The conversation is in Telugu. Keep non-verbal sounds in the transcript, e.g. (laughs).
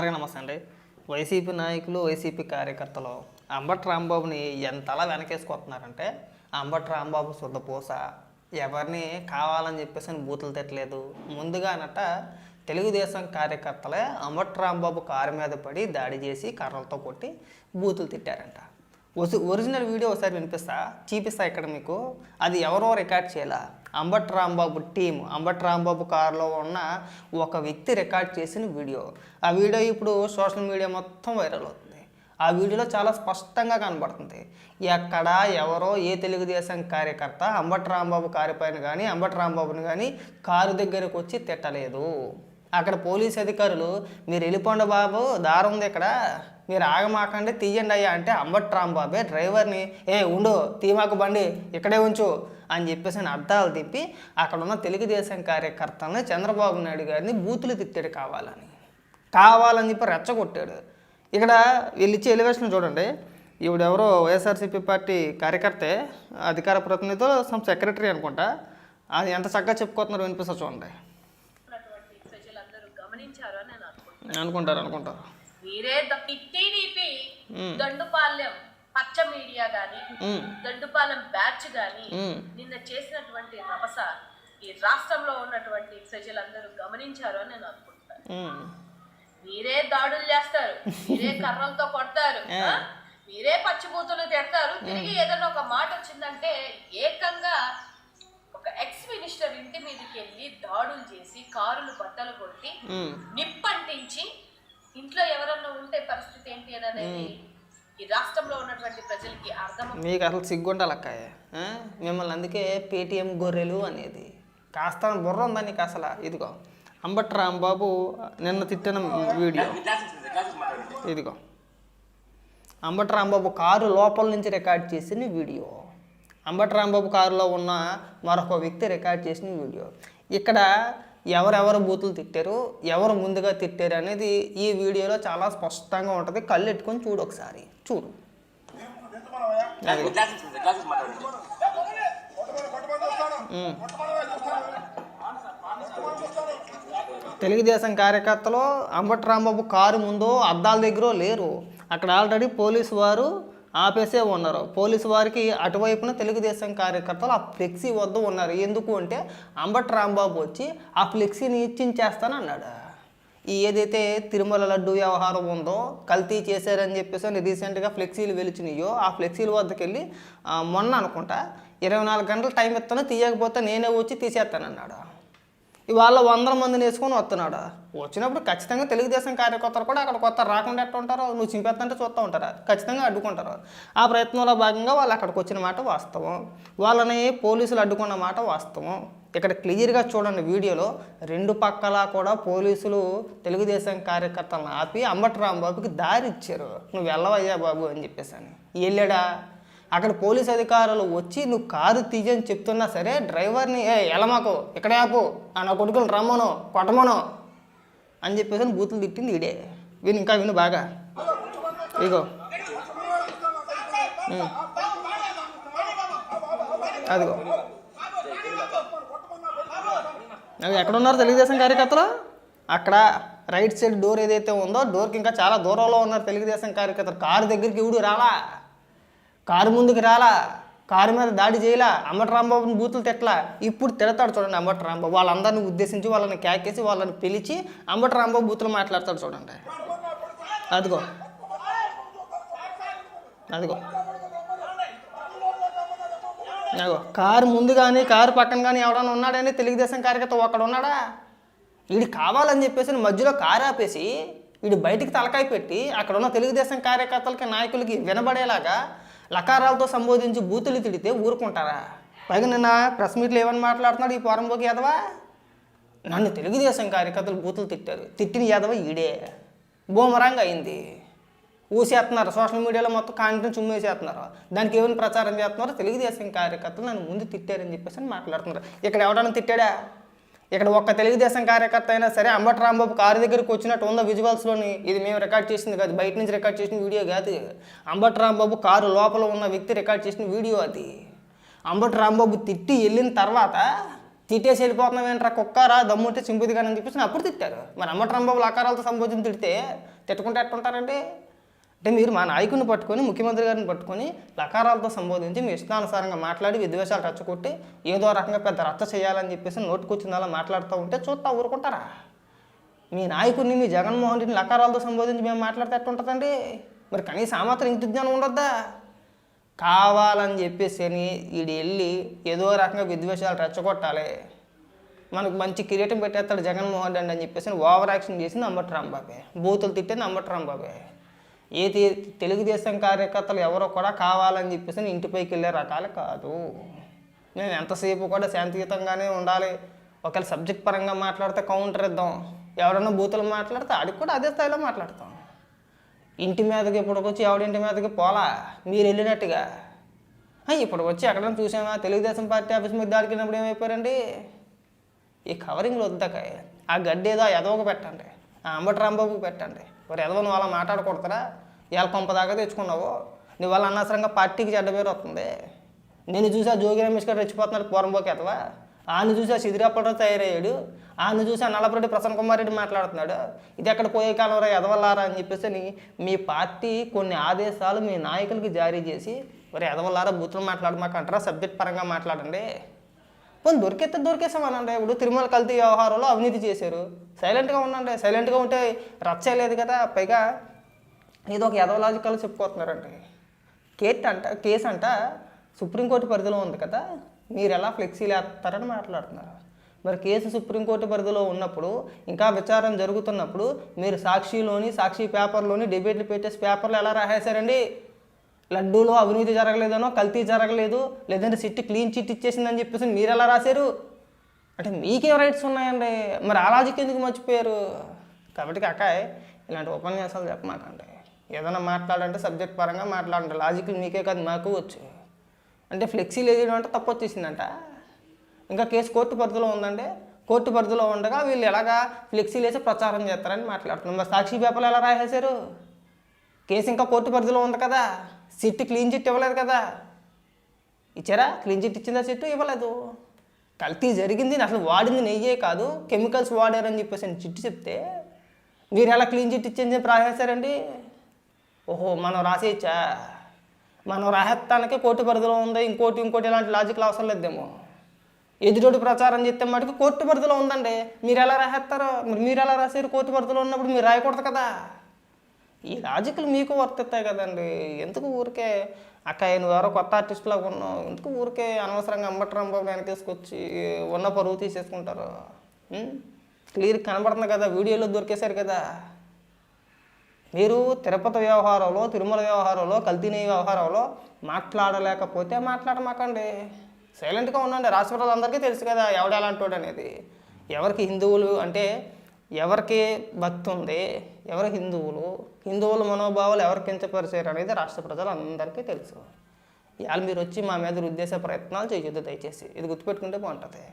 అందరికీ నమస్తే అండి. వైసీపీ నాయకులు వైసీపీ కార్యకర్తలు అంబట్ రాంబాబుని ఎంతలా వెనకేసుకొస్తున్నారంటే అంబట్ రాంబాబు శుద్ధపూస ఎవరిని కావాలని చెప్పేసి అని బూతులు తిట్టలేదు. ముందుగా అనట తెలుగుదేశం కార్యకర్తలే అంబట్ రాంబాబు కారు మీద పడి దాడి చేసి కర్రలతో కొట్టి బూతులు తిట్టారంట. ఒరిజినల్ వీడియో ఒకసారి వినిపిస్తా చూపిస్తా ఇక్కడ మీకు. అది ఎవరో రికార్డ్ చేయాలా? అంబట్ రాంబాబు టీం అంబట్ రాంబాబు కారులో ఉన్న ఒక వ్యక్తి రికార్డ్ చేసిన వీడియో. ఆ వీడియో ఇప్పుడు సోషల్ మీడియా మొత్తం వైరల్ అవుతుంది. ఆ వీడియోలో చాలా స్పష్టంగా కనబడుతుంది. ఎక్కడ ఎవరో ఏ తెలుగుదేశం కార్యకర్త అంబట్ రాంబాబు కారిపైన కానీ అంబట్ రాంబాబుని కానీ కారు దగ్గరకు వచ్చి తిట్టలేదు. అక్కడ పోలీస్ అధికారులు మీరు వెళ్ళిపోండి బాబు దారి ఉంది ఇక్కడ. మీరు ఆగమాకండి తీయండి అయ్యా. అంటే అంబట్ రాంబాబే డ్రైవర్ని ఏ ఉండు తీమాకు బండి ఇక్కడే ఉంచు. అని చెప్పేసి అర్థాలు తిప్పి అక్కడ ఉన్న తెలుగుదేశం కార్యకర్తలను చంద్రబాబు నాయుడు గారిని బూతులు తిట్టాడు కావాలని. కావాలని చెప్పి రెచ్చగొట్టాడు. ఇక్కడ వీళ్ళు ఎలివేషన్ చూడండి. ఈవిడెవరో వైఎస్ఆర్సీపీ పార్టీ కార్యకర్తే అధికార ప్రతినిధితో సమ్ సెక్రటరీ అనుకుంటా. అది ఎంత చక్కగా చెప్పుకోతున్నారో వినిపిస్తా చూడండి ఉన్నటువంటి ప్రజలందరూ గమనించారు అని నేను అనుకుంటున్నాను అనుకుంటారు అనుకుంటారు. మీరే టీడీపీ దండుపాలెం పచ్చ మీడియా గాని దండుపాలెం బ్యాచ్ గాని నిన్న చేసినటువంటి రభస ఈ రాష్ట్రంలో ఉన్నటువంటి ప్రజలందరూ గమనించారు అని నేను అనుకుంటున్నాను ఉమ్. మీరే దాడులు చేస్తారు మీరే (laughs) కర్రలతో కొడతారు? మీరే పచ్చిబూతులు తిడతారు తిరిగి ఏదైనా ఒక మాట వచ్చిందంటే ఏకంగా ఎక్స్ మినిస్టర్ ఇంటి మీదకి వెళ్ళి దాడులు చేసి కారులు బట్టలు కొట్టి. నిప్పంటించి ఇంట్లో ఎవరన్నా ఉంటే పరిస్థితి ఏంటి అని అనేది ఈ రాష్ట్రంలో ఉన్నటువంటి ప్రజలకి అర్థం మీకు అసలు సిగ్గుండాలి అక్కయ్య ఆ? మిమ్మల్ని అందుకే పేటిఎం గొర్రెలు అనేది. కాస్త బుర్ర ఉందా నీకు అసలు ఇదిగో. అంబట్ రాంబాబు నిన్న తిట్టిన వీడియో. ఇదిగో. అంబట్ రాంబాబు కారు లోపల నుంచి రికార్డ్ చేసిన వీడియో. అంబటి రాంబాబు కారులో ఉన్న మరొక వ్యక్తి రికార్డ్ చేసిన వీడియో. ఇక్కడ ఎవరెవరు బూతులు తిట్టారు ఎవరు ముందుగా తిట్టారు అనేది ఈ వీడియోలో చాలా స్పష్టంగా ఉంటుంది. కళ్ళు ఎట్టుకొని చూడు ఒకసారి. చూడు. తెలుగుదేశం కార్యకర్తలు అంబటి రాంబాబు కారు ముందు అద్దాల దగ్గర లేరు. అక్కడ ఆల్రెడీ పోలీసు వారు ఆపేసే ఉన్నారు. పోలీసు వారికి అటువైపున తెలుగుదేశం కార్యకర్తలు ఆ ఫ్లెక్సీ వద్ద ఉన్నారు. ఎందుకు అంటే అంబట్ రాంబాబు వచ్చి ఆ ఫ్లెక్సీని ఇచ్చించేస్తానన్నాడు. ఈ ఏదైతే తిరుమల లడ్డు వ్యవహారం ఉందో కల్తీ చేశారని చెప్పేసి అని రీసెంట్గా ఫ్లెక్సీలు వెలిచినాయో ఆ ఫ్లెక్సీల వద్దకు వెళ్ళి మొన్న అనుకుంటా ఇరవై నాలుగు గంటలు టైం ఇస్తాను తీయకపోతే నేనే వచ్చి తీసేస్తానన్నాడు. ఇవాళ వందల మందిని వేసుకొని వస్తున్నాడు? వచ్చినప్పుడు ఖచ్చితంగా తెలుగుదేశం కార్యకర్తలు కూడా అక్కడ కొత్త రాకుండా ఎట్ట ఉంటారో నువ్వు చింపేస్తంటే చూస్తూ ఉంటారు. ఖచ్చితంగా అడ్డుకుంటారు. ఆ ప్రయత్నంలో భాగంగా వాళ్ళు అక్కడికి వచ్చిన మాట వాస్తవం. వాళ్ళని పోలీసులు అడ్డుకున్న మాట వాస్తవం. ఇక్కడ క్లియర్గా చూడండి వీడియోలో రెండు పక్కల కూడా పోలీసులు తెలుగుదేశం కార్యకర్తలను ఆపి అంబటి రాంబాబుకి దారి ఇచ్చారు. నువ్వు వెళ్ళవయ్యా బాబు అని చెప్పేసి అని. వెళ్ళాడా అక్కడ పోలీస్ అధికారులు వచ్చి నువ్వు కారు తీయని చెప్తున్నా సరే డ్రైవర్ని ఏ ఎలమాకు ఇక్కడే ఆపు ఆ నా కొడుకులు రమ్మను కొట్టమను అని చెప్పేసి అని బూతులు తిట్టింది ఈడే. విను ఇంకా విను బాగా. ఇగో. అదిగో. అవి ఎక్కడున్నారు తెలుగుదేశం కార్యకర్తలు? అక్కడ రైట్ సైడ్ డోర్ ఏదైతే ఉందో డోర్కి ఇంకా చాలా దూరంలో ఉన్నారు తెలుగుదేశం కార్యకర్తలు. కారు దగ్గరికి ఎవడు రాలా. కారు ముందుకు రాలా కారు మీద దాడి చేయలా అమ్మటి రాంబాబుని బూతులు తిట్టలా. ఇప్పుడు తిడతాడు చూడండి అంబటి రాంబాబు. వాళ్ళందరిని ఉద్దేశించి వాళ్ళని కేకేసి వాళ్ళని పిలిచి అంబటి రాంబాబు బూతులు మాట్లాడతాడు చూడండి. అదిగో. అదిగో. అదిగో. కారు ముందు కానీ కారు పక్కన కానీ ఎవడన్నా ఉన్నాడని తెలుగుదేశం కార్యకర్త ఒక్కడ ఉన్నాడా? వీడి కావాలని చెప్పేసి మధ్యలో కారు ఆపేసి వీడు బయటికి తలకాయ పెట్టి అక్కడ ఉన్న తెలుగుదేశం కార్యకర్తలకి నాయకులకి వినబడేలాగా లకారాలతో సంబోధించి బూతులు తిడితే ఊరుకుంటారా? పైగా నిన్న ప్రెస్ మీట్లో ఏమని మాట్లాడుతున్నాడు ఈ పోరంబోకి యాదవా? నన్ను తెలుగుదేశం కార్యకర్తలు బూతులు తిట్టారు. తిట్టిన యాదవ ఈడే. బూమరంగ్ అయింది. ఊసేస్తున్నారు. సోషల్ మీడియాలో మొత్తం కాంటెంట్ చుమ్మేసేస్తున్నారు. దానికి ఏమైనా ప్రచారం చేస్తున్నారో తెలుగుదేశం కార్యకర్తలు నన్ను ముందు తిట్టారని చెప్పేసి అని మాట్లాడుతున్నారు. ఇక్కడ ఎవడన్నా తిట్టాడా? ఇక్కడ ఒక్క తెలుగుదేశం కార్యకర్త అయినా సరే అంబటి రాంబాబు కారు దగ్గరికి వచ్చినట్టు ఉన్న విజువల్స్లోని ఇది మేము రికార్డ్ చేసింది కాదు. బయట నుంచి రికార్డ్ చేసిన వీడియో కాదు. అంబటి రాంబాబు కారు లోపల ఉన్న వ్యక్తి రికార్డ్ చేసిన వీడియో అది. అంబటి రాంబాబు తిట్టి వెళ్ళిన తర్వాత తిట్టేసి వెళ్ళిపోతున్నాం ఏంట్రా కుక్కారా దమ్ముంటే చింపుది కానీ అని చెప్పేసి అప్పుడు తిట్టారు. మరి అమ్మట్రంబాబులు అకారాలతో సంబోధించి తిడితే తిట్టుకుంటే ఎట్టుంటారండి? అంటే మీరు మా నాయకుని పట్టుకొని ముఖ్యమంత్రి గారిని పట్టుకొని లకారాలతో సంబోధించి మీ ఇష్టానుసారంగా మాట్లాడి విద్వేషాలు రచ్చకొట్టి ఏదో రకంగా పెద్ద రచ్చ చేయాలని చెప్పేసి నోటుకొచ్చింది అలా మాట్లాడుతూ ఉంటే చూస్తా ఊరుకుంటారా? మీ నాయకుడిని మీ జగన్మోహన్ రెడ్డిని లకారాలతో సంబోధించి మేము మాట్లాడితే ఎట్టుంటుందండి మరి కనీసం ఆ మాత్రం ఇంటి జ్ఞానం ఉండొద్దా? కావాలని చెప్పేసి అని వీడు వెళ్ళి ఏదో రకంగా విద్వేషాలు రెచ్చగొట్టాలి. మనకు మంచి కిరీటం పెట్టేస్తాడు జగన్మోహన్ రెడ్డి అని చెప్పేసి ఓవర్ యాక్షన్ చేసింది అంబటి రాంబాబే. బూతులు తిట్టే అంబటి రాంబాబే. ఏది తెలుగుదేశం కార్యకర్తలు ఎవరో కూడా కావాలని చెప్పేసి ఇంటిపైకి వెళ్ళే రకాలు కాదు. నేను ఎంతసేపు కూడా శాంతియుతంగానే ఉండాలి. ఒకవేళ సబ్జెక్ట్ పరంగా మాట్లాడితే కౌంటర్ ఇద్దాం. ఎవరైనా బూతులు మాట్లాడితే ఆడికి కూడా అదే స్థాయిలో మాట్లాడతాం. ఇంటి మీదకి ఇప్పటికొచ్చి ఎవడింటి మీదకి పోలా? మీరు వెళ్ళినట్టుగా. ఇప్పుడు వచ్చి ఎక్కడైనా చూసామా తెలుగుదేశం పార్టీ ఆఫీస్ మీద దాడికినప్పుడు ఏమైపోయారండి? ఈ కవరింగ్లు వద్దాక ఆ గడ్డి ఏదో ఎదవకు పెట్టండి. ఆ అంబటి రాంబాబుకి పెట్టండి. మరి ఎదవ నువ్వు అలా మాట్లాడకూడదురా. ఇవాళ కొంప దాకా తెచ్చుకున్నావు. నువ్వు వాళ్ళ అనవసరంగా పార్టీకి చెడ్డ పేరు వస్తుంది. నేను చూసా జోగి రమేష్ గారు రెచ్చిపోతున్నాడు పూరంబోకి ఎదవా ఆయన చూసా సిదిరాపడరావు తయారయ్యాడు. ఆయన చూసా నల్లపరెడ్డి ప్రసన్న కుమార్ రెడ్డి మాట్లాడుతున్నాడు. ఇది ఎక్కడ పోయే కాలం రా ఎదవల్లారా అని చెప్పేసి మీ పార్టీ కొన్ని ఆదేశాలు మీ నాయకులకి జారీ చేసి మరి ఎదవల్లారా బూతులు మాట్లాడమాకంటారా? సబ్జెక్ట్ పరంగా మాట్లాడండి. పోనీ దొరికితే దొరికేసామనండి ఇప్పుడు తిరుమల కల్తీ వ్యవహారంలో అవినీతి చేశారు. సైలెంట్గా ఉండండి. సైలెంట్గా ఉంటే రచ్చలేదు కదా. పైగా ఇది ఒక ఎదవలాజికల్ చెప్పుకోతున్నారండి. కేట్ అంట కేసు అంట సుప్రీంకోర్టు పరిధిలో ఉంది కదా. మీరు ఎలా ఫ్లెక్సీలు వేస్తారని మాట్లాడుతున్నారు. మరి కేసు సుప్రీంకోర్టు పరిధిలో ఉన్నప్పుడు ఇంకా విచారణ జరుగుతున్నప్పుడు మీరు సాక్షిలోని సాక్షి పేపర్లోని డిబేట్లు పెట్టేసి పేపర్లు ఎలా రాసేశారండి? లడ్డూలో అవినీతి జరగలేదనో కల్తీ జరగలేదు లేదంటే సిట్టి క్లీన్ చిట్ ఇచ్చేసిందని చెప్పేసి మీరు ఎలా రాశారు? అంటే మీకేం రైట్స్ ఉన్నాయండి? మరి ఆ లాజిక్ ఎందుకు మర్చిపోయారు? కాబట్టి అక్కాయ్ ఇలాంటి ఉపన్యాసాలు చెప్పమాకండి. ఏదైనా మాట్లాడంటే సబ్జెక్ట్ పరంగా మాట్లాడండి. లాజిక్ మీకే కాదు మాకు వచ్చు. అంటే ఫ్లెక్సీ లేదు అంటే తప్పు వచ్చేసిందంట. ఇంకా కేసు కోర్టు పరిధిలో ఉందండి. కోర్టు పరిధిలో ఉండగా వీళ్ళు ఎలాగా ఫ్లెక్సీలు వేసి ప్రచారం చేస్తారని మాట్లాడుతున్నారు మరి సాక్షి పేపర్లు ఎలా రాసేశారు? కేసు ఇంకా కోర్టు పరిధిలో ఉంది కదా. సిట్ క్లీన్ చిట్ ఇవ్వలేదు కదా. ఇచ్చారా? క్లీన్ చిట్ ఇచ్చిందా సిట్టు? ఇవ్వలేదు. కల్తీ జరిగింది అసలు వాడింది నెయ్యే కాదు. కెమికల్స్ వాడారని చెప్పేసి నేను చిట్టు చెప్తే మీరు ఎలా క్లీన్ చిట్ ఇచ్చింది చెప్పి ఓహో మనం రాసేయచ్చా మనం రాసేస్తానికి కోర్టు పరిధిలో ఉంది. ఇంకోటి ఇంకోటి ఇలాంటి లాజిక్లు అవసరం లేదేమో. ఎదుటోటి ప్రచారం చేస్తే మటుకు కోర్టు పరిధిలో ఉందండి. మీరు ఎలా రాసేస్తారో? మీరు ఎలా రాసారు? కోర్టు పరిధిలో ఉన్నప్పుడు మీరు రాయకూడదు కదా. ఈ లాజిక్లు మీకు వర్తిస్తాయి కదండి. ఎందుకు ఊరికే అక్క నువ్వు ఎవరో కొత్త ఆర్టిస్ట్ లాగా ఉన్నావు? ఎందుకు ఊరికే అనవసరంగా అంబట్రాంబాబు వెనకేసుకొచ్చి ఉన్న పరువు తీసేసుకుంటారు? క్లియర్ కనబడుతుంది కదా వీడియోలో దొరికేశారు కదా. మీరు తిరుపతి వ్యవహారంలో తిరుమల వ్యవహారంలో కల్తీని వ్యవహారంలో మాట్లాడలేకపోతే మాట్లాడమాకండి. సైలెంట్గా ఉండండి. రాష్ట్ర అందరికీ తెలుసు కదా ఎవడు ఎలాంటోడు అనేది. ఎవరికి హిందువులు అంటే ఎవరికి భక్తి ఉంది ఎవరు హిందువులు హిందువుల మనోభావాలు ఎవరు కించపరిచారు అనేది రాష్ట్ర ప్రజలందరికీ తెలుసు. ఇవాళ మీరు వచ్చి మా మీద ఉద్దేశ ప్రయత్నాలు చేయొద్దు దయచేసి. ఇది గుర్తుపెట్టుకుంటే బాగుంటుంది.